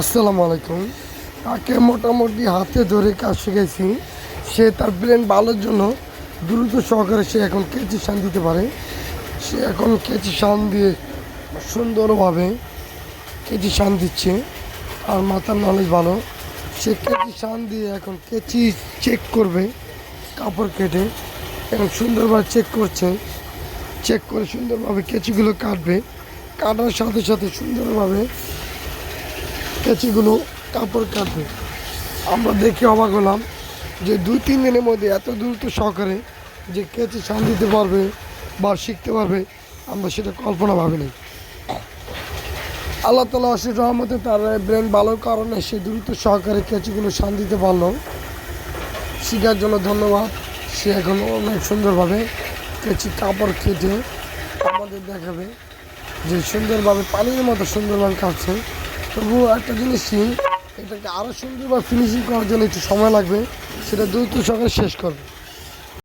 আসসালামু আলাইকুম। তাকে মোটামুটি হাতে ধরে কাজ শিখেছি সে তার ব্রেন ভালোর জন্য দ্রুত সহকারে সে এখন কেচি শান দিতে পারে। সে এখন কেচি শান দিয়ে সুন্দরভাবে কেচি শান দিচ্ছে। আর মাথার নলেজ ভালো। সে কেচি শান দিয়ে এখন কেচি চেক করবে, কাপড় কেটে। এবং সুন্দরভাবে চেক করছে। চেক করে সুন্দরভাবে কেচিগুলো কাটবে। কাটার সাথে সাথে সুন্দরভাবে কেচিগুলো কাপড় কাটবে। আমরা দেখে অবাক হলাম যে দুই, তিন দিনের মধ্যে এত দ্রুত সহকারে যে কেচি সান দিতে পারবে বা শিখতে পারবে, আমরা সেটা কল্পনা ভাবিনি। আল্লাহ তালা অশেষ রহমতে তার ব্রেন ভালোর কারণে সে দ্রুত সহকারে কেচিগুলো সান দিতে পারল। শিখার জন্য ধন্যবাদ। সে এখন অনেক সুন্দরভাবে কেচি কাপড় কেটে আমাদের দেখাবে যে সুন্দরভাবে পানির মতো সুন্দরভাবে কাটছে। তবুও একটা জিনিস কি, এটাকে আরও সুন্দর বা ফিনিশিং করার জন্য একটু সময় লাগবে, সেটা দ্রুত সকালে শেষ করবে।